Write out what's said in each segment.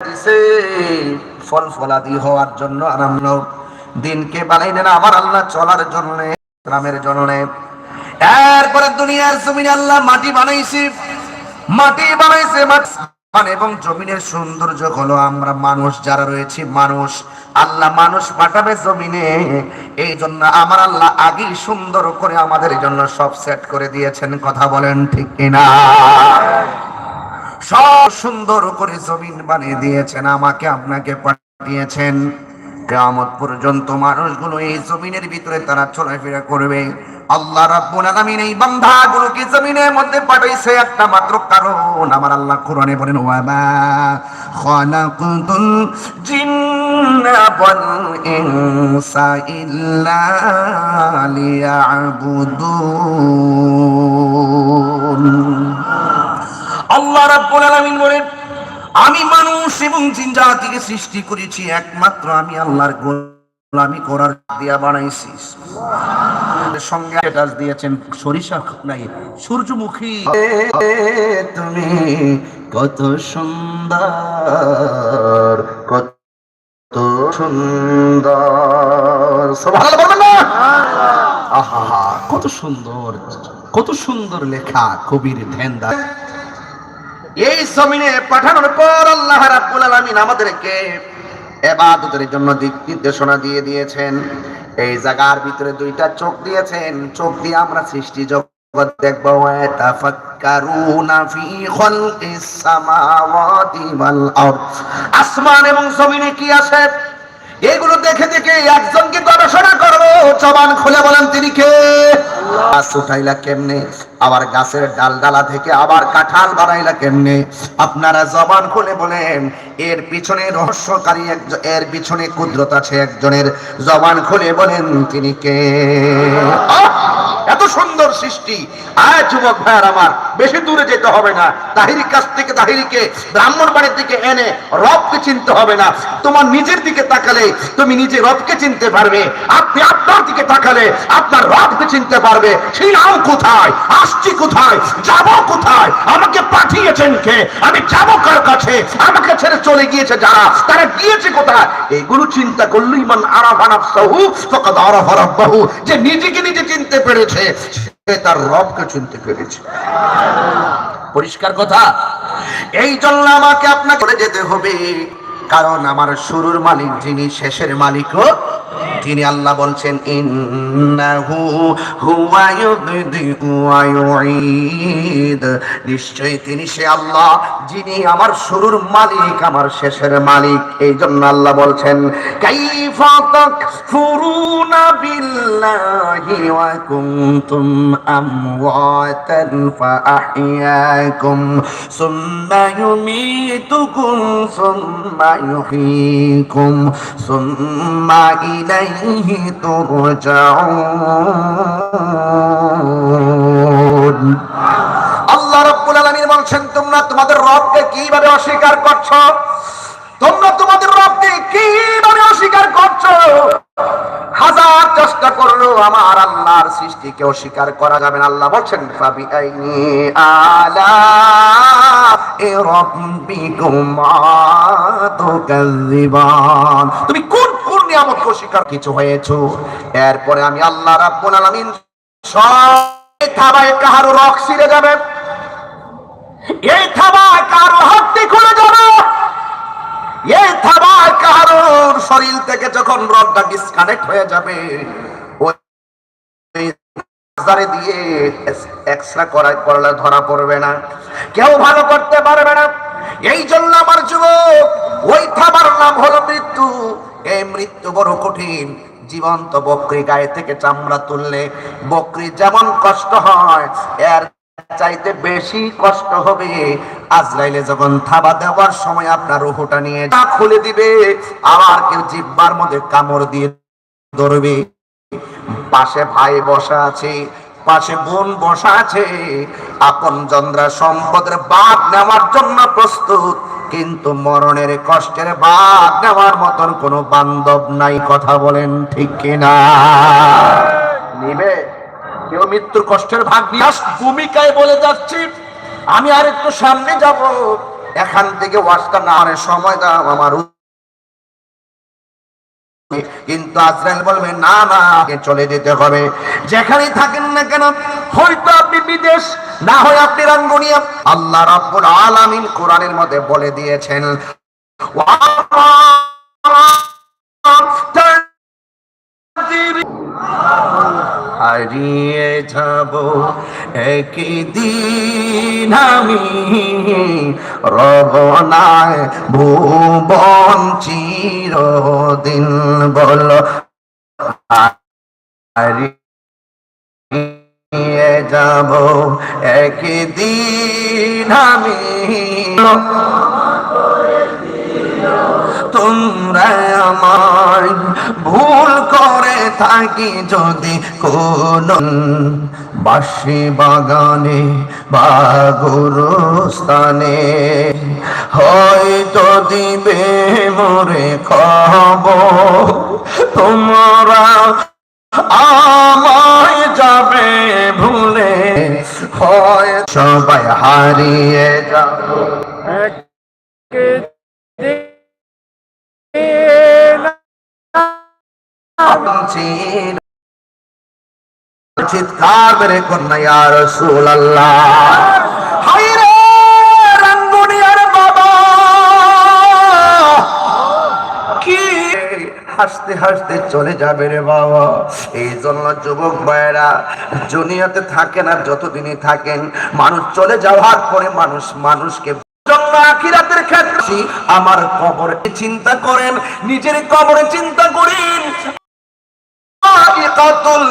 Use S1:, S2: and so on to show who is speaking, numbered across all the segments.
S1: দিছে, ফল ফলাদি হওয়ার জন্য আর আমরা দিনকে বানাইলেন আমার আল্লাহ চলার জন্য, গ্রামের জন্য। এরপরে দুনিয়ার জমিনে আল্লাহ মাটি বানাইছি। মাটি বানাইছে মাটি এবং জমিনের সৌন্দর্য হলো আমরা মানুষ, যারা রয়েছি মানুষ। আল্লাহ মানুষ পাঠাবে জমিনে। এই জন্য আমার আল্লাহ আগেই সুন্দর করে আমাদের জন্য সব সেট করে দিয়েছেন। কথা বলেন ঠিক কিনা? সব সুন্দর করে জমিন বানিয়ে দিয়েছেন, আমাকে আপনাকে পাঠিয়েছেন। কেয়ামত পর্যন্ত মানুষগুলো এই জমিনের ভিতরে তারা চলাফেরা করবে। আল্লাহ রাব্বুল আলামিন এই বান্দাগুলোকে জমিনের মধ্যে পাঠাইছে একটা মাত্র কারণ। আমার আল্লাহ কোরআনে বলেন, ওয়ামা খালাকুতুল জিন্না ওয়াল ইনসা ইল্লা লিয়াবুদুন। আল্লাহ রাব্বুল আলামিন বলেন আমি মানুষ এবং জিন জাতিকে সৃষ্টি করেছি একমাত্র আমি আল্লাহর গোলামি করার দিয়া বানাইছি। সঙ্গে টাচ দিয়েছেন সরিষা নাই সূর্যমুখী। তুমি কত সুন্দর কত সুন্দর। আহা কত সুন্দর কত সুন্দর লেখা কবির ধ্যানদার এই জমিনে পাঠানোর পর আল্লাহ রাব্বুল আলামিন আমাদেরকে ইবাদতের জন্য দিক নির্দেশনা দিয়ে দিয়েছেন। এই জায়গার ভিতরে দুইটা চোখ দিয়েছেন। চোখ দিয়ে আমরা সৃষ্টি জগৎ দেখব। আসমান এবং জমিনে কি আছে? এগুলো দেখে দেখে একজনকে গবেষণা করো। জবান খুলে বলেন, তিনি কে? গাছ উঠাইলা কেমনে? আবার গাছের ডালডালা থেকে আবার কাঁঠাল বানাইলা কেমনে? আপনারা জবান খুলে বলেন, এর পিছনে রহস্যকারী একজন এর পিছনে কুদরত আছে একজনের। জবান খুলে বলেন, তিনি কে! এত সুন্দর সৃষ্টি। আয় যুবক ভাইয়ার আমার, বেশি দূরে যেতে হবে না। তাহিরি কাছ থেকে তাহিরিকে ব্রাহ্মণ বাড়ির দিকে এনে রবকে চিনতে হবে না। তোমার নিজের দিকে তাকালে তুমি নিজে রবকে চিনতে পারবে। আপনি আপনার দিকে তাকালে আপনার রবকে চিনতে পারবে। ছিলাম কোথায়? আসছি কোথায়? যাব কোথায়? আমাকে পাঠিয়েছেন কে? আমি যাব কার কাছে? আমাকে ছেড়ে চলে গিয়েছে যারা? তারা গিয়েছে কোথায়? এগুলো চিন্তা করলেই মান আরাফানাফ সাহু ফকাদ আরাফা রাব্বাহু। যে নিজেকে নিজে চিনতে পেরেছে। সে তার রবকে চিনতে পেরেছে। পরিষ্কার কথা? এই জন্য আমাকে আপনাকে যেতে হবে, কারণ আমার শুরুর মালিক যিনি শেষের মালিকও তিনি আল্লাহ বলছেন নিশ্চয়ই তিনি সে আল্লাহ যিনি আমার শুরুর মালিক, আমার শেষের মালিক। এই জন্য আল্লাহ বলছেন, কাইফা তুরজাউন আল্লাহ রাব্বুল আলামিন বলছেন, তোমরা তোমাদের রবকে কীভাবে অস্বীকার করছ? তোমরা তোমাদের রবকে কীভাবে অস্বীকার করছ? হাজার চেষ্টা করল আমার আল্লাহর সৃষ্টিকে অস্বীকার করা যাবে না। আল্লাহ বলছেন ফাবি আইনি আলা এ তুমি কোন কোন নিয়ামতকে অস্বীকার কিছু হয়েছো? এরপরে আমি আল্লাহ রাব্বুল আলামিন সব থাবায় কাহারো রক ছিঁড়ে যাবে? এই থাবায় কারও হাতটি খুলে যাবে? এই থাবায় কারোর শরীর থেকে যখন রডটা ডিসকানেক্ট হয়ে যাবে কেউ ভালো করতে পারবে না। এই জন্য আমার যুবক, ওই থাবার নাম হলো মৃত্যু। এই মৃত্যু বড় কঠিন। জীবন্ত বকরি গায়ে থেকে চামড়া তুললে বকরি যেমন কষ্ট হয়, এর চাইতে বেশি কষ্ট হবে। আজরাইলে যখন থাবা দেওয়ার সময় আপনার রুহুটা নিয়ে যা খুলে দিবে, আবার কেউ জিব্বার মধ্যে কামড় দিয়ে ধরবে। পাশে ভাই বসা আছে পাশে বোন বসা আছে। আপন চন্দ্রা সম্পদের বাদ নেওয়ার জন্য প্রস্তুত, কিন্তু মরণের কষ্টের বাদ নেওয়ার মতন কোনো বান্ধব নাই, কথা বলেন ঠিক কিনা? নিবে? কেউ মৃত্যুর কষ্টের ভাগ নিয়ে ভূমিকায় বলে যাচ্ছি। আমি আর একটু সামনে যাব। এখান থেকে ওয়াজটা না সময় দাও, আমার কিন্তু আজরাইল বলবে, না না চলে যেতে হবে। যেখানেই থাকেন না কেন, হয়তো আপনি বিদেশ, না হয় আপনি রাঙ্গুনিয়া। আল্লাহ রাব্বুল আলামিন কোরআনের মধ্যে বলে দিয়েছেন হারিয়ে যাব একদিন আমি। রবনায় ভুবন চিরদিন বল। হারিয়ে যাব একদিন আমি। তোমরা আমায় ভুল করে থাকি যদি কোন বাসি বাগানে বা গুরুস্থানে। হয়তো দিবে মোরে খবর তোমরা আমায় যাবে ভুলে। হয় সবাই হারিয়ে যাব। চিৎকার মেরে কন্যা বাবা। কি হাসতে হাসতে চলে যাবে রে বাবা। এই জন্য যুবক ভাইয়েরা, দুনিয়াতে থাকেন আর যতদিনই থাকেন, মানুষ চলে যাওয়ার পরে মানুষ মানুষকে আমার কবরে চিন্তা করেন, নিজের কবরে চিন্তা করেন। সাইকাতুল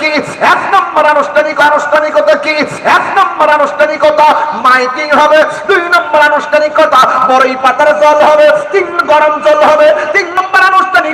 S1: কি এক নম্বর আনুষ্ঠানিক আনুষ্ঠানিকতা কি এক নম্বর আনুষ্ঠানিকতা মাইকিং হবে, দুই নম্বর আনুষ্ঠানিকতা, বড়ই পাতার জল হবে, তিন গরম জল হবে, তিন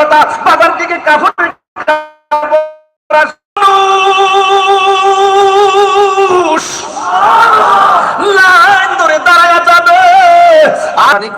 S1: আনুষ্ঠানিকতা বাজার থেকে কাপড়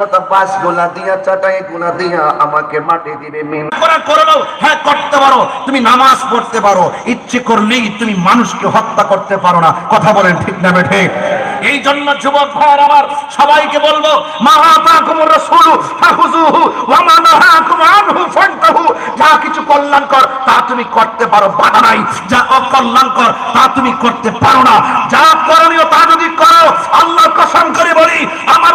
S1: কথা পাঁচ গোলা দিয়া চাটাই
S2: হ্যাঁ করতে পারো। তুমি নামাজ পড়তে পারো। ইচ্ছে করলেই তুমি মানুষকে হত্যা করতে পারো না। কথা বলেন ঠিক না, বেঠে? এই জন্য যুবক ভাইয়ের আমার সবাইকে বলব যা কিছু কল্যাণকর, তা তুমি করতে পারো, বাধা নাই। যা অকল্যাণকর, তা তুমি করতে পারো না। যা করণীয় তা যদি করো আল্লাহ কসম করে বলি, আমার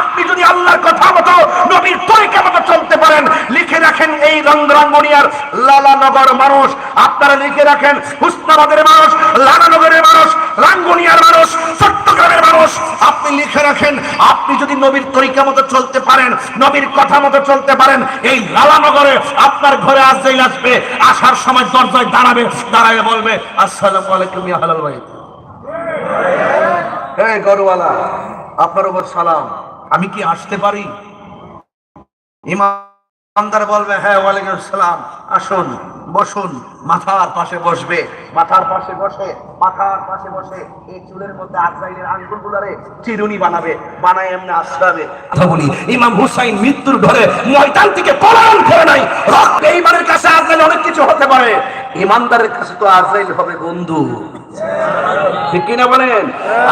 S2: আপনি যদি আল্লাহর কথা মতো নবীর তরিকা মতো চলতে পারেন, লিখে রাখেন এই রঙ্গরাঙ্গনিয়ার লালানগর মানুষ। আপনারা লিখে রাখেন, হুসনাবাদের মানুষ লালানগরের মানুষ, রাঙ্গুনিয়ার মানুষ, চট্টগ্রামের মানুষ। আপনি লিখে রাখেন, আপনি যদি নবীর তরিকা মতো চলতে পারেন, নবীর কথা মতো চলতে পারেন, এই লালানগরে আপনার ঘরে আজরাইল আসবে, আসার সময় দরজায় দাঁড়াবে দাঁড়াবে বলবে, আসসালামু আলাইকুম ইয়া হালাল ভাই
S1: এই গরুওয়ালা। আপনার উপর সালাম।
S2: আমি কি আসতে পারি?
S1: ইমানদার বলবে হ্যাঁ ওয়ালাইকুম আসসালাম, আসুন, বসুন। মাথার পাশে বসবে, মাথার পাশে বসে, মাথার পাশে বসে, এই চুলের মধ্যে আজরাইলের আঙ্গুল গুলারে চিরুনি বানাবে, বানায় এমনি আসরাবে
S2: কথা বলি, ইমাম হুসাইন মৃত্যুর ঘরে ময়দান থেকে পলায়ন করে নাই। রক্ত ইমানের কাছে আজরাইল অনেক কিছু হতে পারে।
S1: ইমানদারের কাছে তো আজরাইল হবে বন্ধু।
S2: ঠিক কিনা বলেন?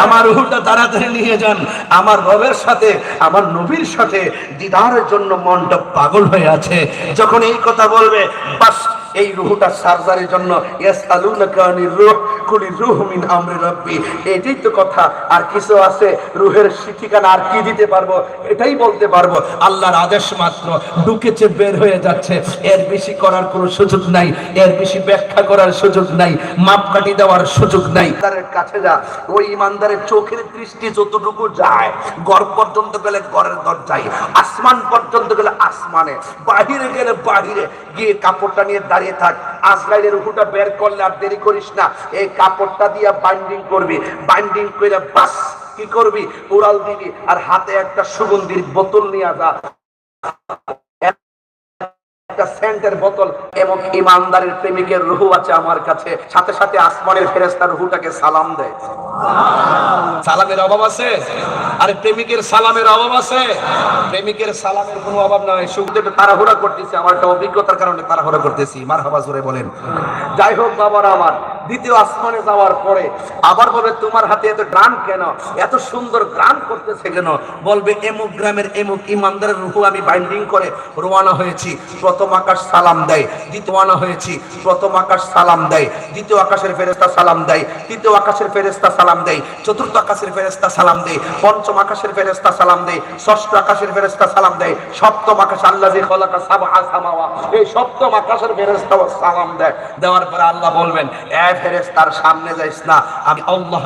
S2: আমার রুহটা তাড়াতাড়ি নিয়ে যান। আমার রবের সাথে, আমার নবীর সাথে দিদারের জন্য মনটা পাগল হয়ে আছে।
S1: যখন এই কথা বলবে, বাস, এই রুহুটা সার্জারির জন্য ইয়াসআলুনাকা আনির রূহ। কুলি রূহ মিন রাব্বি। এটাই তো কথা, আর কিছু আছে রুহের ঠিকানা আর কি দিতে পারব? এটাই বলতে পারব।
S2: আল্লাহর আদেশ মাত্র ঢুকেছে বের হয়ে যাচ্ছে। এর বেশি করার কোনো সুযোগ নাই, এর বেশি ব্যাখ্যা করার সুযোগ নাই মাপকাঠি দেওয়ার সুযোগ নাই।
S1: ইমানদারের কাছে যা, ওই ইমানদারের চোখের দৃষ্টি যতটুকু যায় গড় পর্যন্ত গেলে গড়ের দরজায়, আসমান পর্যন্ত গেলে আসমানে, বাহিরে গেলে বাহিরে। গিয়ে কাপড়টা নিয়ে দাঁড়িয়ে থাক, আজরাইলের উহুটা বের করলে আর দেরি করিস না। এই কাপড়টা দিয়ে বাইন্ডিং করবি। বাইন্ডিং করে বাস কি করবি? উড়াল দিবি আর হাতে একটা সুগন্ধির বোতল নিয়ে যা। একটা সেন্টের বোতল এবং ইমানদারের প্রেমিকের রুহু আছে আমার কাছে। সাথে সাথে আসমানের রুহুটাকে সালাম দেয়। সালামের অভাব আছে? আরে প্রেমিকের সালামের অভাব আছে? প্রেমিকের সালামের কোনো অভাব নয় শুধু একটু তাড়াহুড়া করতেছি আমার একটা অভিজ্ঞতার কারণে তাড়াহুড়া করতেছি। মার হাবা জোরে বলেন। যাই হোক বাবার আমার দ্বিতীয় আসমানে যাওয়ার পরে আবার বলবে তোমার হাতে এত গ্রাম কেন? এত সুন্দর গ্রাম করতেছে কেন? বলবে, এমুক গ্রামের এমুক ইমানদারের রুহু আমি বাইন্ডিং করে রোয়ানা হয়েছি। প্রথম আকাশ সালাম দেয়, দ্বিতীয় রওয়ানা হয়েছি। প্রথম আকাশ সালাম দেয়, দ্বিতীয় আকাশের ফেরেস্তা সালাম দেয়, তৃতীয় আকাশের ফেরেস্তা সালাম দেয়, চতুর্থ আকাশের ফেরেস্তা সালাম দেয়, পঞ্চম আকাশের ফেরেস্তা সালাম দেয়, ষষ্ঠ আকাশের ফেরেস্তা সালাম দেয়, সপ্তম আকাশ আল্লাহ যে খলাকা সাবা এই সপ্তম আকাশের ফেরেস্তা সালাম দেয়। দেওয়ার পরে আল্লাহ বলবেন এ ফেরেস্তার সামনে যাইস না। আমি আল্লাহ